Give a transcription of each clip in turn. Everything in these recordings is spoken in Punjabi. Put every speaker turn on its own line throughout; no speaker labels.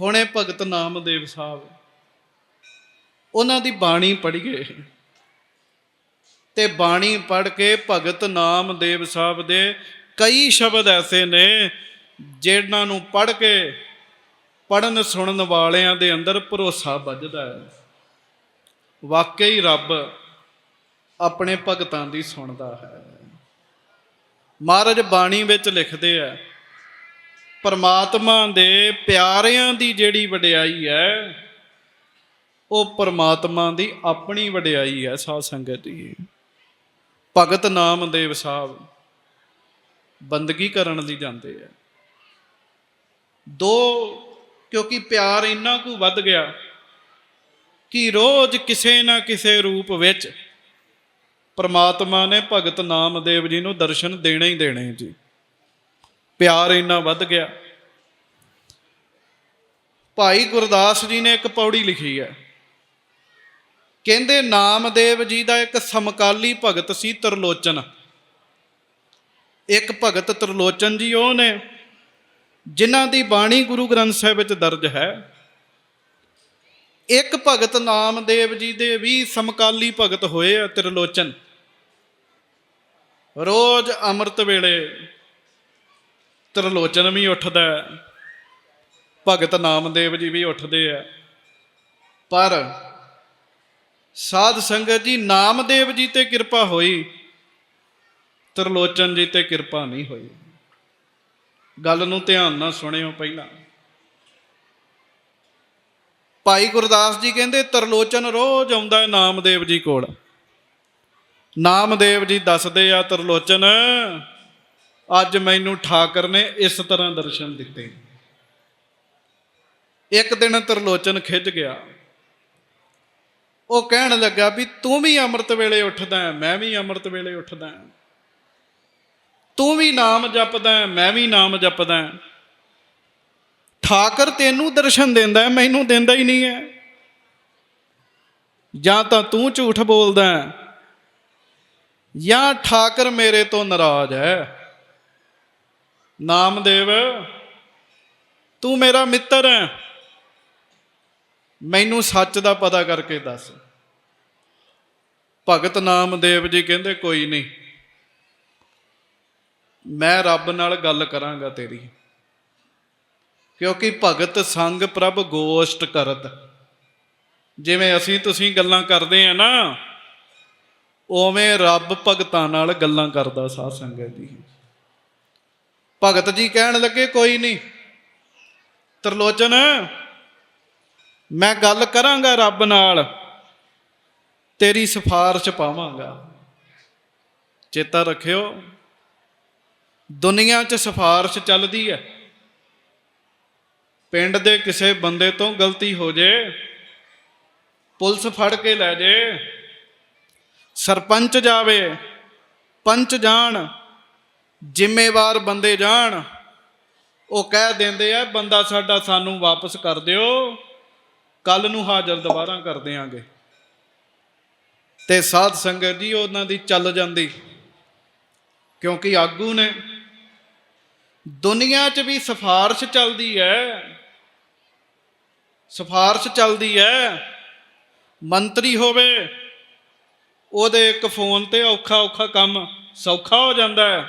ਹੁਣੇ ਭਗਤ ਨਾਮਦੇਵ ਸਾਹਿਬ। ਉਹਨਾਂ ਦੀ ਬਾਣੀ ਪੜ੍ਹੀਏ ਤੇ ਬਾਣੀ ਪੜ੍ਹ ਕੇ ਭਗਤ ਨਾਮਦੇਵ ਸਾਹਿਬ ਦੇ ਕਈ ਸ਼ਬਦ ਐਸੇ ਨੇ, ਜਿਹਨਾਂ ਨੂੰ ਪੜ੍ਹ ਕੇ ਪੜਨ ਸੁਣਨ ਵਾਲਿਆਂ ਦੇ ਅੰਦਰ ਭਰੋਸਾ ਵੱਜਦਾ ਹੈ। ਵਾਕਈ ਰੱਬ ਆਪਣੇ ਭਗਤਾਂ ਦੀ ਸੁਣਦਾ ਹੈ। ਮਹਾਰਾਜ ਬਾਣੀ ਵਿੱਚ ਲਿਖਦੇ ਆ ਪਰਮਾਤਮਾ ਦੇ ਪਿਆਰਿਆਂ ਦੀ ਜਿਹੜੀ ਵਡਿਆਈ ਹੈ, ਉਹ ਪਰਮਾਤਮਾ ਦੀ ਆਪਣੀ ਵਡਿਆਈ ਹੈ, ਸਾਧ ਸੰਗਤ ਜੀ ਭਗਤ ਨਾਮਦੇਵ ਸਾਹਿਬ ਬੰਦਗੀ ਕਰਨ ਲਈ ਜਾਂਦੇ ਆ। ਦੋ, ਕਿਉਂਕਿ ਪਿਆਰ ਇੰਨਾ ਕੁ ਵੱਧ ਗਿਆ ਕਿ ਰੋਜ਼ ਕਿਸੇ ਨਾ ਕਿਸੇ ਰੂਪ ਵਿੱਚ ਪਰਮਾਤਮਾ ਨੇ ਭਗਤ ਨਾਮਦੇਵ ਜੀ ਨੂੰ ਦਰਸ਼ਨ ਦੇਣੇ ਹੀ ਦੇਣੇ ਜੀ। ਪਿਆਰ ਇੰਨਾ ਵੱਧ ਗਿਆ। ਭਾਈ ਗੁਰਦਾਸ ਜੀ ਨੇ ਇੱਕ ਪੌੜੀ ਲਿਖੀ ਹੈ। ਕਹਿੰਦੇ, ਨਾਮਦੇਵ ਜੀ ਦਾ ਇੱਕ ਸਮਕਾਲੀ ਭਗਤ ਸੀ ਤਰਲੋਚਨ। ਇੱਕ ਭਗਤ ਤਰਲੋਚਨ ਜੀ ਉਹ ਨੇ, ਜਿਨ੍ਹਾਂ ਦੀ ਬਾਣੀ ਗੁਰੂ ਗ੍ਰੰਥ ਸਾਹਿਬ ਵਿੱਚ ਦਰਜ ਹੈ। ਇੱਕ ਭਗਤ ਨਾਮਦੇਵ ਜੀ ਦੇ ਵੀ ਸਮਕਾਲੀ ਭਗਤ ਹੋਏ ਆ ਤਿਰਲੋਚਨ। ਰੋਜ਼ ਅੰਮ੍ਰਿਤ ਵੇਲੇ ਤਰਲੋਚਨ ਵੀ ਉੱਠਦਾ ਭਗਤ ਨਾਮਦੇਵ ਜੀ ਵੀ ਉੱਠਦੇ ਆ। ਪਰ ਸਾਧ ਸੰਗਤ ਜੀ, ਨਾਮਦੇਵ ਜੀ ਤੇ ਕਿਰਪਾ ਹੋਈ। ਤਿਰਲੋਚਨ ਜੀ ਤੇ ਕਿਰਪਾ ਨਹੀਂ ਹੋਈ। ਗੱਲ ਨੂੰ ਧਿਆਨ ਨਾਲ ਸੁਣਿਓ ਪਹਿਲਾਂ। ਭਾਈ ਗੁਰਦਾਸ ਜੀ ਕਹਿੰਦੇ, ਤਰਲੋਚਨ ਰੋਜ਼ ਆਉਂਦਾ ਹੈ ਨਾਮਦੇਵ ਜੀ ਕੋਲ। ਨਾਮਦੇਵ ਜੀ ਦੱਸਦੇ ਆ, ਤਰਲੋਚਨ ਅੱਜ ਮੈਨੂੰ ਠਾਕਰ ਨੇ ਇਸ ਤਰ੍ਹਾਂ ਦਰਸ਼ਨ ਦਿੱਤੇ। ਇੱਕ ਦਿਨ ਤਰਲੋਚਨ ਖਿੱਚ ਗਿਆ। ਉਹ ਕਹਿਣ ਲੱਗਾ ਵੀ ਤੂੰ ਵੀ ਅੰਮ੍ਰਿਤ ਵੇਲੇ ਉੱਠਦਾ ਹੈ, ਮੈਂ ਵੀ ਅੰਮ੍ਰਿਤ ਵੇਲੇ ਉੱਠਦਾ ਹਾਂ। ਤੂੰ ਵੀ ਨਾਮ ਜਪਦਾ ਹੈ, ਮੈਂ ਵੀ ਨਾਮ ਜਪਦਾ ਹਾਂ। ਠਾਕਰ ਤੈਨੂੰ ਦਰਸ਼ਨ ਦਿੰਦਾ ਮੈਨੂੰ ਦਿੰਦਾ ਹੀ ਨਹੀਂ ਹੈ। ਜਾਂ ਤਾਂ ਤੂੰ ਝੂਠ ਬੋਲਦਾ ਹੈ, ਜਾਂ ਠਾਕਰ ਮੇਰੇ ਤੋਂ ਨਾਰਾਜ਼ ਹੈ। ਨਾਮਦੇਵ ਤੂੰ ਮੇਰਾ ਮਿੱਤਰ ਹੈ। ਮੈਨੂੰ ਸੱਚ ਦਾ ਪਤਾ ਕਰਕੇ ਦੱਸ। ਭਗਤ ਨਾਮਦੇਵ ਜੀ ਕਹਿੰਦੇ, ਕੋਈ ਨਹੀਂ। ਮੈਂ ਰੱਬ ਨਾਲ ਗੱਲ ਕਰਾਂਗਾ ਤੇਰੀ। ਕਿਉਂਕਿ ਭਗਤ ਸੰਗ ਪ੍ਰਭ ਗੋਸ਼ਟ ਕਰਤ। ਜਿਵੇਂ ਅਸੀਂ ਤੁਸੀਂ ਗੱਲਾਂ ਕਰਦੇ ਆ ਨਾ, ਉਵੇਂ ਰੱਬ ਭਗਤਾਂ ਨਾਲ ਗੱਲਾਂ ਕਰਦਾ ਸਾਧ ਸੰਗਤ ਜੀ ਭਗਤ ਜੀ ਕਹਿਣ ਲੱਗੇ, ਕੋਈ ਨਹੀਂ ਤਰਲੋਚਨ, ਮੈਂ ਗੱਲ ਕਰਾਂਗਾ ਰੱਬ ਨਾਲ। ਤੇਰੀ ਸਿਫਾਰਿਸ਼ ਪਾਵਾਂਗਾ। ਚੇਤਾ ਰੱਖਿਓ, ਦੁਨੀਆ 'ਚ ਸਿਫਾਰਿਸ਼ ਚੱਲਦੀ ਹੈ ਪਿੰਡ ਦੇ ਕਿਸੇ ਬੰਦੇ ਤੋਂ ਗਲਤੀ ਹੋ ਜੇ, ਪੁਲਿਸ ਫੜ ਕੇ ਲੈ ਜੇ, ਸਰਪੰਚ ਜਾਵੇ, ਪੰਚ ਜਾਣ ਜ਼ਿੰਮੇਵਾਰ ਬੰਦੇ ਜਾਣ, ਉਹ ਕਹਿ ਦਿੰਦੇ ਆ, ਬੰਦਾ ਸਾਡਾ ਸਾਨੂੰ ਵਾਪਸ ਕਰ ਦਿਓ, ਕੱਲ ਨੂੰ ਹਾਜ਼ਰ ਦੁਬਾਰਾ ਕਰ ਦਿਆਂਗੇ। ਤੇ ਸਾਧ ਸੰਗਤ ਜੀ, ਉਹਨਾਂ ਦੀ ਚੱਲ ਜਾਂਦੀ, ਕਿਉਂਕਿ ਆਗੂ ਨੇ। ਦੁਨੀਆ 'ਚ ਵੀ ਸਿਫਾਰਿਸ਼ ਚੱਲਦੀ ਹੈ, ਸਿਫਾਰਿਸ਼ ਚੱਲਦੀ ਹੈ, ਮੰਤਰੀ ਹੋਵੇ, ਉਹਦੇ ਇੱਕ ਫੋਨ ਤੇ ਔਖਾ ਔਖਾ ਕੰਮ ਸੌਖਾ ਹੋ ਜਾਂਦਾ ਹੈ।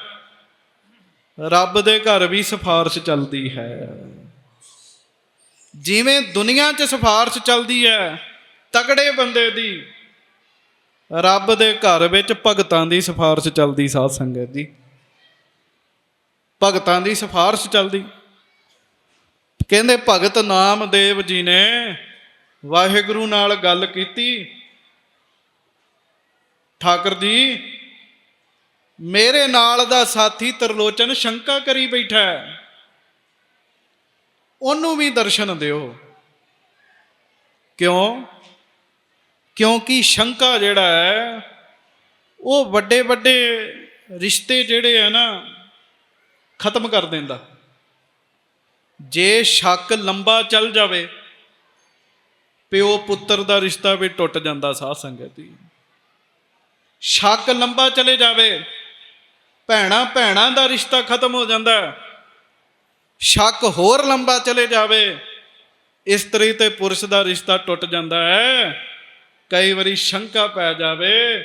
ਰੱਬ ਦੇ ਘਰ ਵੀ ਸਿਫਾਰਿਸ਼ ਚੱਲਦੀ ਹੈ। ਜਿਵੇਂ ਦੁਨੀਆ 'ਚ ਸਿਫਾਰਿਸ਼ ਚੱਲਦੀ ਹੈ, ਤਗੜੇ ਬੰਦੇ ਦੀ, ਰੱਬ ਦੇ ਘਰ ਵਿੱਚ ਭਗਤਾਂ ਦੀ ਸਿਫਾਰਿਸ਼ ਚੱਲਦੀ ਸਾਧ ਸੰਗਤ ਜੀ। ਭਗਤਾਂ ਦੀ ਸਿਫਾਰਿਸ਼ ਚੱਲਦੀ। ਕਹਿੰਦੇ ਭਗਤ ਨਾਮਦੇਵ ਜੀ ਨੇ ਵਾਹਿਗੁਰੂ ਨਾਲ ਗੱਲ ਕੀਤੀ। ਠਾਕਰ ਜੀ ਮੇਰੇ ਨਾਲ ਦਾ ਸਾਥੀ ਤਰਲੋਚਨ ਸ਼ੰਕਾ ਕਰੀ ਬੈਠਾ ਹੈ। ਉਹਨੂੰ ਵੀ ਦਰਸ਼ਨ ਦਿਓ। ਕਿਉਂ? ਕਿਉਂਕਿ ਸ਼ੰਕਾ ਜਿਹੜਾ ਹੈ, ਉਹ ਵੱਡੇ ਵੱਡੇ ਰਿਸ਼ਤੇ ਜਿਹੜੇ ਆ ਨਾ, ਖਤਮ ਕਰ ਦਿੰਦਾ। ਜੇ ਸ਼ੱਕ ਲੰਬਾ ਚੱਲ ਜਾਵੇ, ਪਿਓ ਪੁੱਤਰ ਦਾ ਰਿਸ਼ਤਾ ਵੀ ਟੁੱਟ ਜਾਂਦਾ ਸਾਧ ਸੰਗਤ ਦੀ। ਸ਼ੱਕ ਲੰਬਾ ਚਲੇ ਜਾਵੇ ਭੈਣਾ ਭੈਣਾਂ ਦਾ ਰਿਸ਼ਤਾ ਖਤਮ ਹੋ ਜਾਂਦਾ ਸ਼ੱਕ ਹੋਰ ਲੰਬਾ ਚਲੇ ਜਾਵੇ। ਇਸਤਰੀ ਤੇ ਪੁਰਸ਼ ਦਾ ਰਿਸ਼ਤਾ ਟੁੱਟ ਜਾਂਦਾ ਹੈ। ਕਈ ਵਾਰੀ ਸ਼ੰਕਾ ਪੈ ਜਾਵੇ।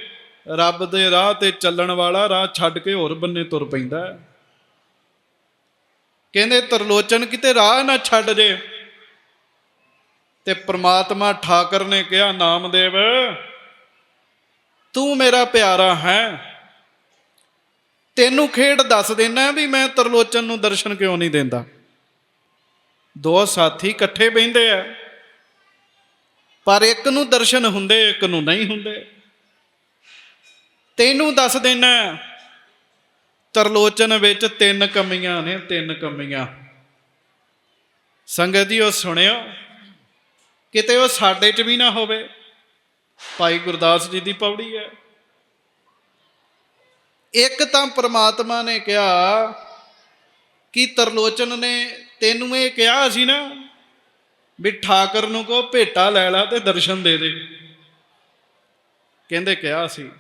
ਰੱਬ ਦੇ ਰਾਹ ਤੇ ਚੱਲਣ ਵਾਲਾ ਰਾਹ ਛੱਡ ਕੇ ਹੋਰ ਬੰਨੇ ਤੁਰ ਪੈਂਦਾ ਹੈ। ਕਹਿੰਦੇ ਤਰਲੋਚਨ ਕਿਤੇ ਰਾਹ ਨਾ ਛੱਡ ਜੇ। ਤੇ ਪ੍ਰਮਾਤਮਾ ਠਾਕਰ ਨੇ ਕਿਹਾ, ਨਾਮਦੇਵ, ਤੂੰ ਮੇਰਾ ਪਿਆਰਾ ਹੈ। ਤੈਨੂੰ ਖੇਡ ਦੱਸ ਦੇਣਾ ਵੀ ਮੈਂ ਤਰਲੋਚਨ ਨੂੰ ਦਰਸ਼ਨ ਕਿਉਂ ਨਹੀਂ ਦਿੰਦਾ? ਦੋ ਸਾਥੀ ਇਕੱਠੇ ਬਹਿੰਦੇ ਆ। ਪਰ ਇੱਕ ਨੂੰ ਦਰਸ਼ਨ ਹੁੰਦੇ, ਇੱਕ ਨੂੰ ਨਹੀਂ ਹੁੰਦੇ। ਤੈਨੂੰ ਦੱਸ ਦੇਣਾ ਤਰਲੋਚਨ ਵਿੱਚ ਤਿੰਨ ਕਮੀਆਂ ਨੇ, ਤਿੰਨ ਕਮੀਆਂ। ਸੰਗਤ ਜੀ, ਉਹ ਸੁਣਿਓ, ਕਿਤੇ ਉਹ ਸਾਡੇ 'ਚ ਵੀ ਨਾ ਹੋਵੇ। ਭਾਈ ਗੁਰਦਾਸ ਜੀ ਦੀ ਪੌੜੀ ਹੈ। ਇੱਕ ਤਾਂ ਪ੍ਰਮਾਤਮਾ ਨੇ ਕਿਹਾ ਕਿ ਤਰਲੋਚਨ ਨੇ ਤੈਨੂੰ ਇਹ ਕਿਹਾ ਸੀ ਨਾ ਵੀ ਠਾਕਰ ਨੂੰ ਕੋ ਭੇਟਾ ਲੈ ਲਾ ਤੇ ਦਰਸ਼ਨ ਦੇ ਦੇ। ਕਹਿੰਦੇ ਕਿਹਾ ਸੀ।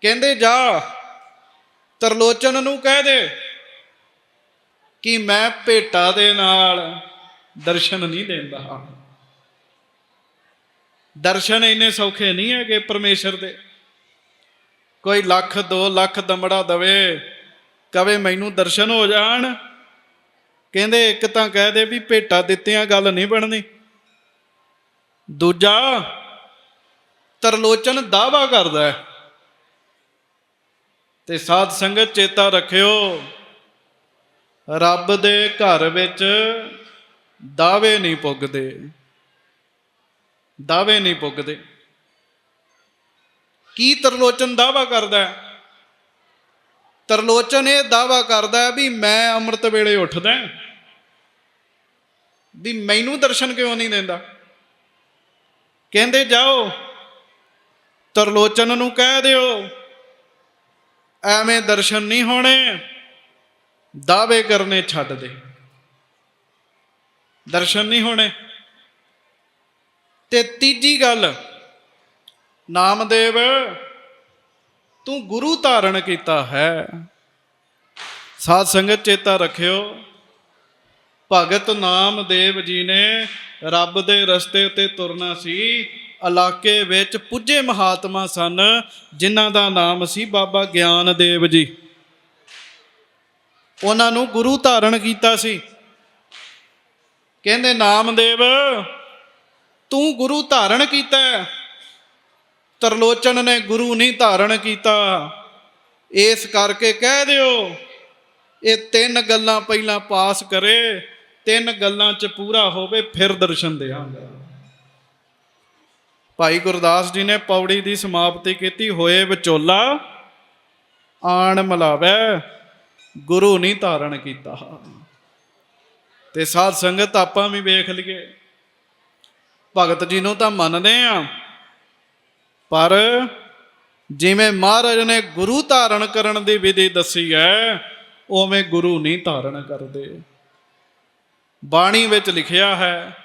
ਕਹਿੰਦੇ ਜਾ, ਤਰਲੋਚਨ ਨੂੰ ਕਹਿ ਦੇ ਕਿ ਮੈਂ ਭੇਟਾ ਦੇ ਨਾਲ ਦਰਸ਼ਨ ਨਹੀਂ ਦਿੰਦਾ ਦਰਸ਼ਨ ਇੰਨੇ ਸੌਖੇ ਨਹੀਂ ਹੈਗੇ ਪਰਮੇਸ਼ਰ ਦੇ। ਕੋਈ ਲੱਖ 2 ਲੱਖ ਦਮੜਾ ਦਵੇ, ਕਵੇ ਮੈਨੂੰ ਦਰਸ਼ਨ ਹੋ ਜਾਣ। ਕਹਿੰਦੇ ਇੱਕ ਤਾਂ ਕਹਿ ਦੇ ਵੀ ਭੇਟਾ ਦਿੱਤਿਆਂ ਗੱਲ ਨਹੀਂ ਬਣਨੀ। ਦੂਜਾ, ਤਰਲੋਚਨ ਦਾਵਾ ਕਰਦਾ ਹੈ। ਤੇ ਸਾਧ ਸੰਗਤ ਚੇਤਾ ਰੱਖਿਓ, ਰੱਬ ਦੇ ਘਰ ਵਿੱਚ ਦਾਅਵੇ ਨਹੀਂ ਪੁੱਗਦੇ। ਦਾਅਵੇ ਨਹੀਂ ਪੁੱਗਦੇ। ਕੀ ਤਰਲੋਚਨ ਦਾਵਾ ਕਰਦਾ ਹੈ? ਤਰਲੋਚਨ ਇਹ ਦਾਵਾ ਕਰਦਾ ਵੀ ਮੈਂ ਅੰਮ੍ਰਿਤ ਵੇਲੇ ਉੱਠਦਾ ਵੀ ਮੈਨੂੰ ਦਰਸ਼ਨ ਕਿਉਂ ਨਹੀਂ ਦਿੰਦਾ? ਕਹਿੰਦੇ ਜਾਓ, ਤਰਲੋਚਨ ਨੂੰ ਕਹਿ ਦਿਓ, ਐਵੇਂ ਦਰਸ਼ਨ ਨਹੀਂ ਹੋਣੇ, ਦਾਅਵੇ ਕਰਨੇ ਛੱਡ ਦੇ। ਦਰਸ਼ਨ ਨਹੀਂ ਹੋਣੇ। ਤੇ ਤੀਜੀ ਗੱਲ ਨਾਮਦੇਵ ਤੂੰ ਗੁਰੂ ਧਾਰਨ ਕੀਤਾ ਹੈ। ਸਾਧ ਸੰਗਤ ਚੇਤਾ ਰੱਖਿਓ, ਭਗਤ ਨਾਮਦੇਵ ਜੀ ਨੇ ਰੱਬ ਦੇ ਰਸਤੇ ਉੱਤੇ ਤੁਰਨਾ ਸੀ। ਇਲਾਕੇ ਵਿੱਚ ਪੁੱਜੇ ਮਹਾਤਮਾ ਸਨ, ਜਿਨ੍ਹਾਂ ਦਾ ਨਾਮ ਸੀ ਬਾਬਾ ਗਿਆਨ ਦੇਵ ਜੀ। ਉਹਨਾਂ ਨੂੰ ਗੁਰੂ ਧਾਰਨ ਕੀਤਾ ਸੀ। ਕਹਿੰਦੇ ਨਾਮਦੇਵ ਤੂੰ ਗੁਰੂ ਧਾਰਨ ਕੀਤਾ ਹੈ। ਤਰਲੋਚਨ ਨੇ ਗੁਰੂ ਨਹੀਂ ਧਾਰਨ ਕੀਤਾ। ਇਸ ਕਰਕੇ ਕਹਿ ਦਿਓ, ਇਹ ਤਿੰਨ ਗੱਲਾਂ ਪਹਿਲਾਂ ਪਾਸ ਕਰੇ, ਤਿੰਨ ਗੱਲਾਂ 'ਚ ਪੂਰਾ ਹੋਵੇ, ਫਿਰ ਦਰਸ਼ਨ ਦੇਵਾਂਗਾ ਭਾਈ ਗੁਰਦਾਸ ਜੀ ਨੇ ਪੌੜੀ ਦੀ ਸਮਾਪਤੀ ਕੀਤੀ, ਹੋਏ ਵਿਚੋਲਾ, ਆਣ ਮਲਾਵੇ, ਗੁਰੂ ਨਹੀਂ ਧਾਰਨ ਕੀਤਾ। ਤੇ ਸਾਧ ਸੰਗਤ ਆਪਾਂ ਵੀ ਵੇਖ ਲਈਏ। ਭਗਤ ਜੀ ਨੂੰ ਤਾਂ ਮੰਨਦੇ ਆ। ਪਰ ਜਿਵੇਂ ਮਹਾਰਾਜ ਨੇ ਗੁਰੂ ਧਾਰਨ ਕਰਨ ਦੀ ਵਿਧੀ ਦੱਸੀ ਹੈ, ਉਵੇਂ ਗੁਰੂ ਨਹੀਂ ਧਾਰਨ ਕਰਦੇ। ਬਾਣੀ ਵਿੱਚ ਲਿਖਿਆ ਹੈ,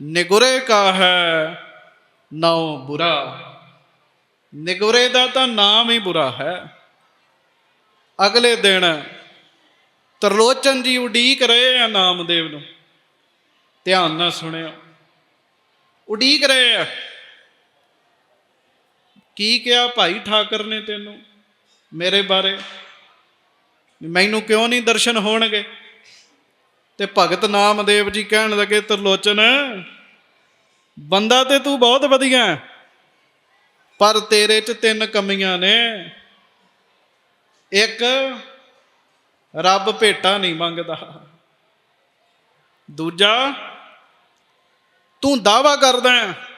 ਨਿਗੁਰੇ ਕਾ ਹੈ, ਨਾਉ ਬੁਰਾ। ਨਿਗੁਰੇ ਦਾ ਤਾਂ ਨਾਮ ਹੀ ਬੁਰਾ ਹੈ। ਅਗਲੇ ਦਿਨ ਤਰਲੋਚਨ ਜੀ ਉਡੀਕ ਰਹੇ ਆ ਨਾਮਦੇਵ ਨੂੰ। ਧਿਆਨ ਨਾਲ ਸੁਣਿਓ। ਉਡੀਕ ਰਹੇ ਆ। ਕੀ ਕਿਹਾ ਭਾਈ ਠਾਕਰ ਨੇ ਤੈਨੂੰ ਮੇਰੇ ਬਾਰੇ? ਮੈਨੂੰ ਕਿਉਂ ਨਹੀਂ ਦਰਸ਼ਨ ਹੋਣਗੇ? ਤੇ ਭਗਤ ਨਾਮਦੇਵ ਜੀ ਕਹਿਣ ਲੱਗੇ, ਤਰਲੋਚਨ, ਬੰਦਾ ਤੇ ਤੂੰ ਬਹੁਤ ਵਧੀਆ ਪਰ ਤੇਰੇ 'ਚ ਤਿੰਨ ਕਮੀਆਂ ਨੇ। ਇੱਕ, ਰੱਬ ਭੇਟਾ ਨਹੀਂ ਮੰਗਦਾ। ਦੂਜਾ, ਤੂੰ ਦਾਵਾ ਕਰਦਾ ਹੈ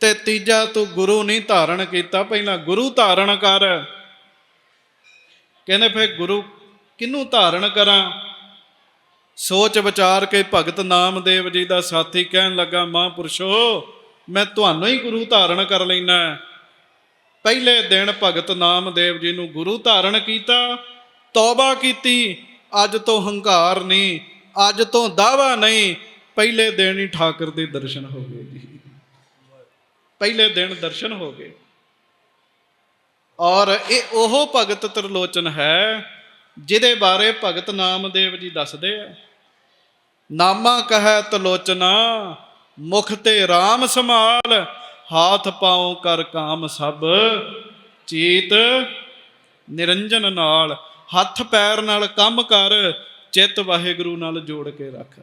ਤੇ ਤੀਜਾ ਤੂੰ ਗੁਰੂ ਨਹੀਂ ਧਾਰਨ ਕੀਤਾ। ਪਹਿਲਾਂ ਗੁਰੂ ਧਾਰਨ ਕਰ। ਕਹਿੰਦੇ ਫਿਰ ਗੁਰੂ ਕਿਹਨੂੰ ਧਾਰਨ ਕਰਾਂ? ਸੋਚ ਵਿਚਾਰ ਕੇ ਭਗਤ ਨਾਮਦੇਵ ਜੀ ਦਾ ਸਾਥੀ ਕਹਿਣ ਲੱਗਾ, ਮਹਾਂਪੁਰਸ਼ੋ, ਮੈਂ ਤੁਹਾਨੂੰ ਹੀ ਗੁਰੂ ਧਾਰਨ ਕਰ ਲੈਣਾ ਪਹਿਲੇ ਦਿਨ ਭਗਤ ਨਾਮਦੇਵ ਜੀ ਨੂੰ ਗੁਰੂ ਧਾਰਨ ਕੀਤਾ, ਤੌਬਾ ਕੀਤੀ, ਅੱਜ ਤੋਂ ਹੰਕਾਰ ਨਹੀਂ, ਅੱਜ ਤੋਂ ਦਾਵਾ ਨਹੀਂ, ਪਹਿਲੇ ਦਿਨ ਹੀ ਠਾਕਰ ਦੇ ਦਰਸ਼ਨ ਹੋ ਗਏ ਜੀ। ਪਹਿਲੇ ਦਿਨ ਦਰਸ਼ਨ ਹੋ ਗਏ। ਔਰ ਇਹ ਉਹ ਭਗਤ ਤਰਲੋਚਨ ਹੈ, ਜਿਹਦੇ ਬਾਰੇ ਭਗਤ ਨਾਮਦੇਵ ਜੀ ਦੱਸਦੇ ਆ। ਨਾਮਾ ਕਹੈ ਤਲੋਚਨਾ ਮੁਖ ਤੇ RAM ਸਮਾਲ ਹਾਥ ਪਾਉ ਕਰ ਕਾਮ ਸਭ, ਚੀਤ ਨਿਰੰਜਨ ਨਾਲ, ਹੱਥ ਪੈਰ ਨਾਲ ਕੰਮ ਕਰ, ਚਿੱਤ ਵਾਹਿਗੁਰੂ ਨਾਲ ਜੋੜ ਕੇ ਰੱਖ।